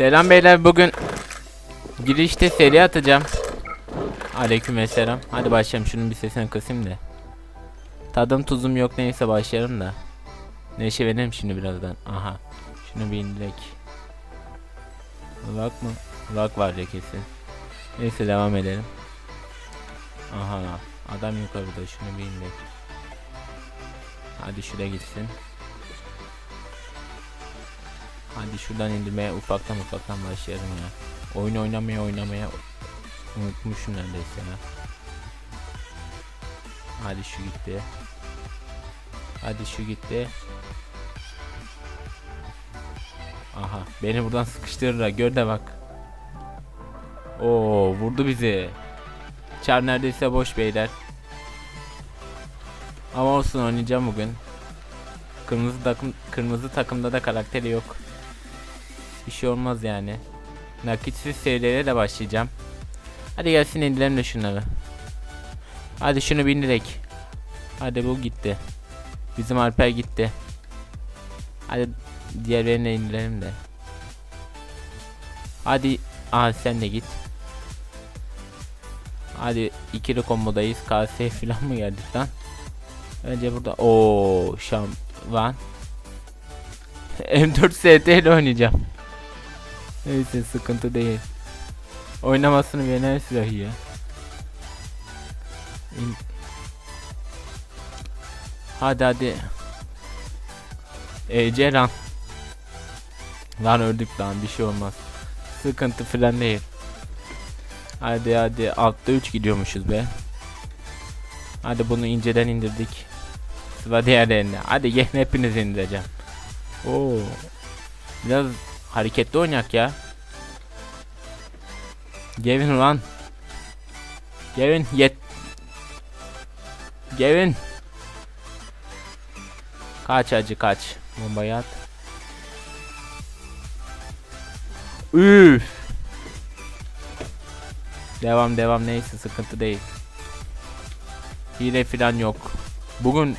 Selam beyler bugün girişte seri atacağım. Aleykümselam. Hadi başlayalım şunun bir sesini kısayım da. Tadım tuzum yok neyse başlayalım da. Neşelenelim şimdi birazdan. Aha. Şunu bir indirek. Lag mı? Lag var ya kesin. Neyse devam edelim. Aha. Adam yukarıda şunu bir indirek. Hadi şuraya gitsin. Hadi şuradan indirmeye ufaktan ufaktan başlayalım ya. Oyun oynamaya oynamaya unutmuşum neredeyse ya. Hadi şu gitti. Hadi şu gitti. Aha beni buradan sıkıştırır gör de bak. Oo vurdu bizi. Çar neredeyse boş beyler. Ama olsun oynayacağım bugün. Kırmızı takım kırmızı takımda da karakteri yok. Bir şey olmaz yani. Nakitsiz serilere de başlayacağım. Hadi gelsin indirelim de şunları. Hadi şunu bindirek. Hadi bu gitti. Bizim Alper gitti. Hadi diğerlerini de indirelim de. Hadi Aha sen de git. Hadi ikili kombodayız. KS falan mı geldik lan? Önce burada o şam lan. M4 ST ile oynayacağım. Neyse sıkıntı değil. Oynamasını beğenen silahı ya. Hadi hadi. Ece lan. Lan öldük lan bir şey olmaz. Sıkıntı falan değil. Hadi hadi altta 3 gidiyormuşuz be. Hadi bunu inceden indirdik. Sıra diğerlerine. Hadi gelin hepiniz indireceğim. Oo. Biraz hareketli oynayak ya. Gelin ulan. Gelin yet. Gelin. Kaç acı kaç. Bombayı at. Üf. Devam devam neyse sıkıntı değil. Hile filan yok. Bugün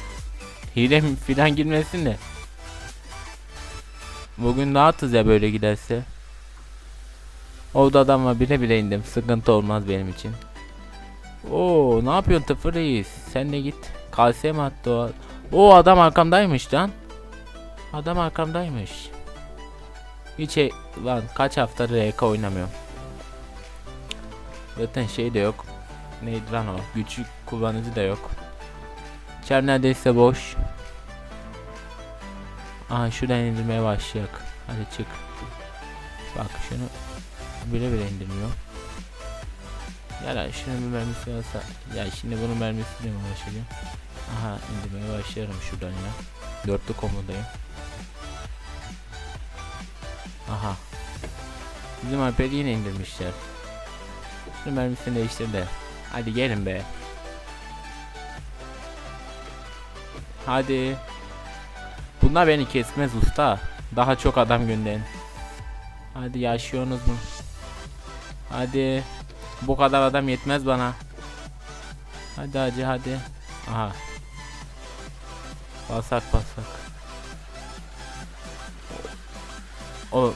hile filan girmesin de. Bugün rahatız ya böyle giderse. Orada adamla bile bile indim. Sıkıntı olmaz benim için. Oo, ne yapıyorsun Tıfır Reis? Sen de git. KS mi attı o? O adam arkamdaymış lan. Adam arkamdaymış. Hiç e- lan kaç haftadır RK oynamıyorum. Zaten şey de yok. Neydi lan o? Güçlü kullanıcı da yok. İçer neredeyse boş. Aha şuradan indirmeye başlayak. Hadi çık. Bak şunu bile bile indirmiyor. Ya lan şunun bir mermisi olsa. Ya şimdi bunun mermisiyle mi uğraşacağım? Aha indirmeye başlarım şuradan ya. Dörtlü komodayım. Aha. Bizim Alper'i yine indirmişler. Şunun mermisini değiştir de. Hadi gelin be. Hadi. Bunlar beni kesmez usta. Daha çok adam gönderin. Hadi yaşıyorsunuz mu? Hadi. Bu kadar adam yetmez bana. Hadi hadi hadi. Aha. Basak basak. O.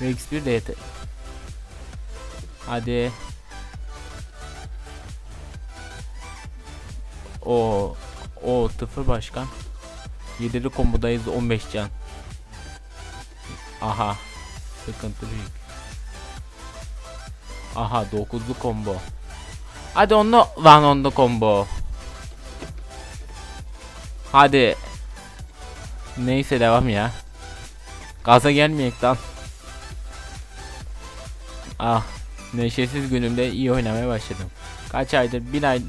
Rex 1 de yeter. Hadi. O o tıfır başkan. Yedili kombodayız 15 can. Aha. Sıkıntı büyük. Aha 9'lu combo. Hadi onu lan onda combo. Hadi. Neyse devam ya. Gaza gelmeyek lan. Ah. Neşesiz günümde iyi oynamaya başladım. Kaç aydır? Bir ay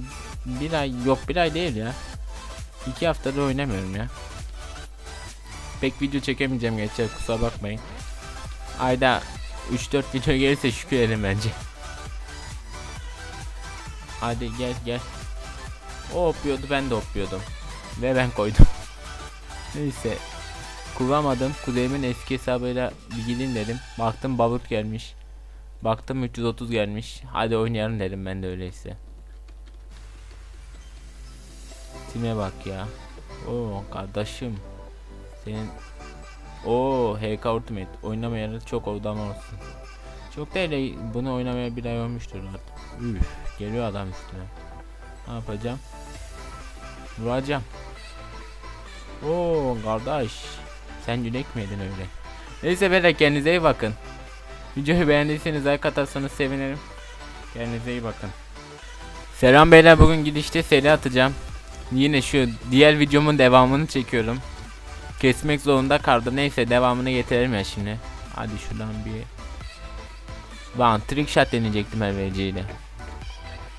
bir ay yok bir ay değil ya. İki haftadır oynamıyorum ya. Pek video çekemeyeceğim geçer kusura bakmayın. Ayda 3-4 video gelirse şükür edin bence. Hadi gel gel. O hopluyordu ben de hopluyordum. Ve ben koydum. Neyse. Kullanmadım. Kuzeyimin eski hesabıyla bir gidin dedim. Baktım balut gelmiş. Baktım 330 gelmiş. Hadi oynayalım dedim ben de öyleyse. Time bak ya. Oo kardeşim. Senin Oo HK Ultimate. Oynamayalı çok oldu ama olsun. Çok değil de bunu oynamaya bir ay olmuştur artık. Üf, geliyor adam üstüne. Ne yapacağım? Vuracağım. Oo kardeş. Sen yürek mi yedin öyle? Neyse beyler kendinize iyi bakın. Videoyu beğendiyseniz like atarsanız sevinirim. Kendinize iyi bakın. Selam beyler bugün gidişte seri atacağım. Yine şu diğer videomun devamını çekiyorum. Kesmek zorunda kaldım. Neyse devamını getirelim ya şimdi. Hadi şuradan bir Lan trick shot deneyecektim LVC ile.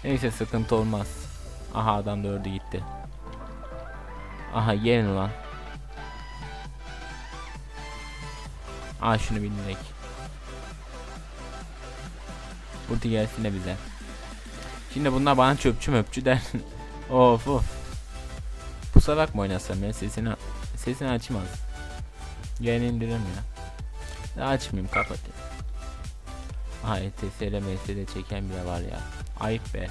Neyse sıkıntı olmaz. Aha adam da öldü gitti. Aha gelin lan. Aa şunu bindirek. Ulti gelsin de bize. Şimdi bunlar bana çöpçü möpçü der. of of. Bu salak mı oynasam ya sesini sesini açmaz. Yayını indirim ya. Ya Açmayayım kapatayım. Aha ETS'le MS'de çeken bile var ya. Ayıp be.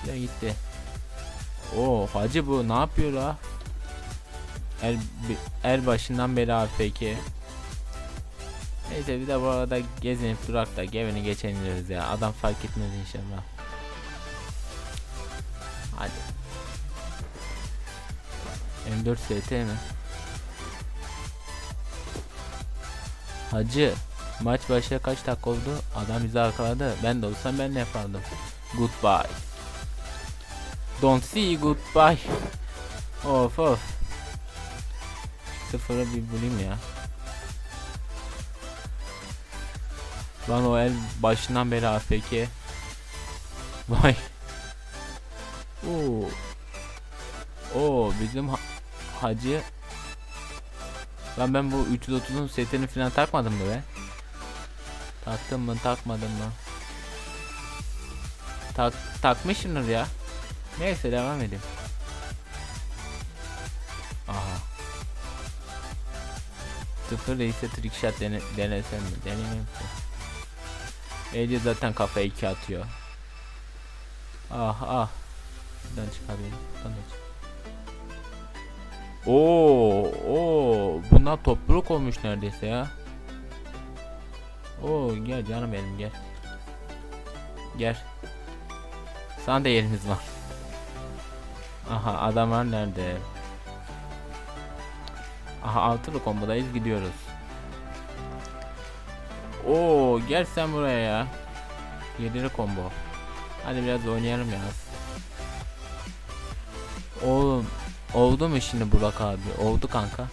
Şuraya gitti. Oo hacı bu ne yapıyor la? El, el başından beri AFK. Neyse bir de bu arada gezinip durakta geveni geçeniriz ya. Adam fark etmez inşallah. M4 ST mi? Hacı maç başına kaç dakika oldu? Adam bizi arkaladı. Ben de olsam ben ne yapardım? Goodbye. Don't see goodbye. Of of. Sıfırı bir bulayım ya. Lan o el başından beri AFK. Vay. Oo. Oo bizim hacı. Lan ben bu 330'un setini falan takmadım mı be? Taktım mı takmadım mı? Tak takmışımdır ya. Neyse devam edeyim. Aha. Sıfır ise trick shot dene denesem mi? Deneyeyim mi? Ece zaten kafa iki atıyor. Ah ah. Buradan çıkarayım. Buradan da Oo, oo, bunlar topluluk olmuş neredeyse ya. Oo, gel canım benim gel. Gel. Sana da yerimiz var. Aha adamlar nerede? Aha altılı kombodayız gidiyoruz. Oo gel sen buraya ya. Yedili combo. Hadi biraz oynayalım ya. Oğlum oldu mu şimdi Burak abi? Oldu kanka.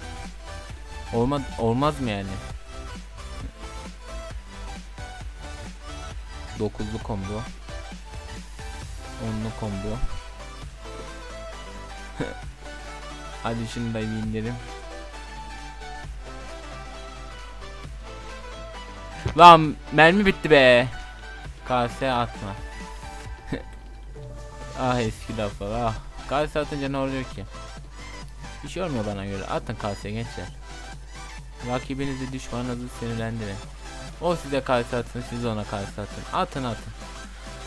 Olma olmaz mı yani? Dokuzlu combo. Onlu combo. Hadi şunu da indirim. Lan mermi bitti be. Kase atma. ah eski laflar ah. Kase atınca ne oluyor ki? Bir şey olmuyor bana göre. Atın kase gençler. Rakibinizi düşmanınızı sinirlendirin. O size kase atsın siz ona kase atın. Atın atın.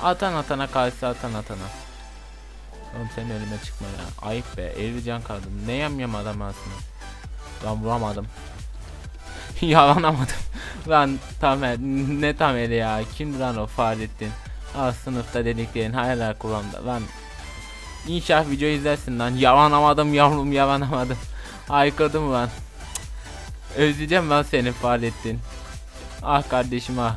Atan atana kase atan atana. Oğlum senin önüme çıkma ya. Ayıp be. 50 can kaldım. Ne yam yam adam aslında. Lan vuramadım. Yalanamadım. Lan Tamer ne Tamer ya kim lan o Fahrettin Aa sınıfta dediklerin hayaller kuramda lan İnşallah video izlersin lan. Yalanamadım yavrum yalanamadım Aykırdım lan. Özleyeceğim ben seni Fahrettin Ah kardeşim ah.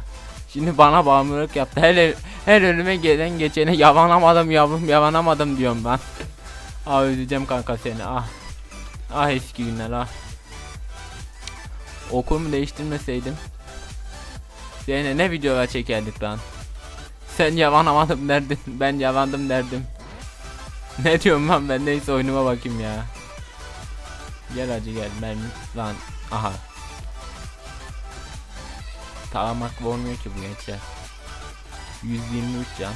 Şimdi bana bağımlılık yaptı. Her, her önüme gelen geçene yalanamadım yavrum yalanamadım diyorum ben. Ah özleyeceğim kanka seni ah. Ah eski günler ah. Okulumu değiştirmeseydim. Seninle ne videolar çekerdik lan? Sen yalanamadım derdin Ben yalandım derdim Ne diyorum lan ben? Neyse oyunuma bakayım ya. Gel hacı gel. Mermi lan aha. Talamak olmuyor ki bu gençler. 123 can.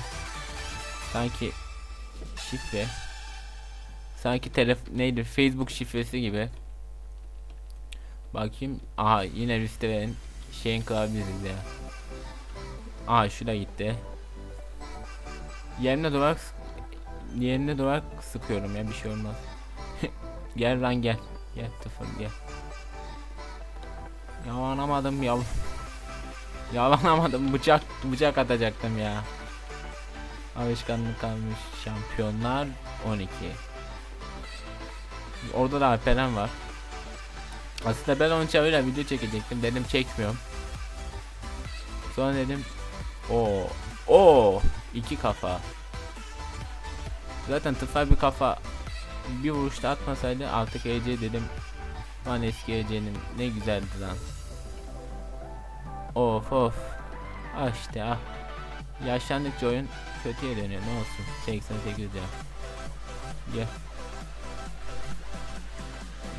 Sanki Şifre. Sanki telef neydi? Facebook şifresi gibi. Bakayım. Aha yine Rüsteve'nin şeyin klavyesi ya. Aha şu da gitti. Yerine durak yerine durak sıkıyorum ya bir şey olmaz. gel lan gel. Gel tıfır gel. Yalanamadım yal. Yalanamadım bıçak bıçak atacaktım ya. Alışkanlık kalmış şampiyonlar 12. Orada da Alperen var. Aslında ben onun çağıyla video çekecektim dedim çekmiyorum. Sonra dedim o o iki kafa. Zaten tıfal bir kafa bir vuruşta atmasaydı artık EC dedim. Lan eski EC'nin ne güzeldi lan. Of of. Ah işte ah. Yaşlandıkça oyun kötüye dönüyor ne olsun. 88 ya. Gel.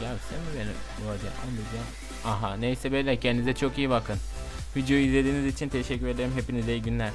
Ya sen mi beni vuracaksın? Aha neyse böyle kendinize çok iyi bakın. Videoyu izlediğiniz için teşekkür ederim. Hepinize iyi günler.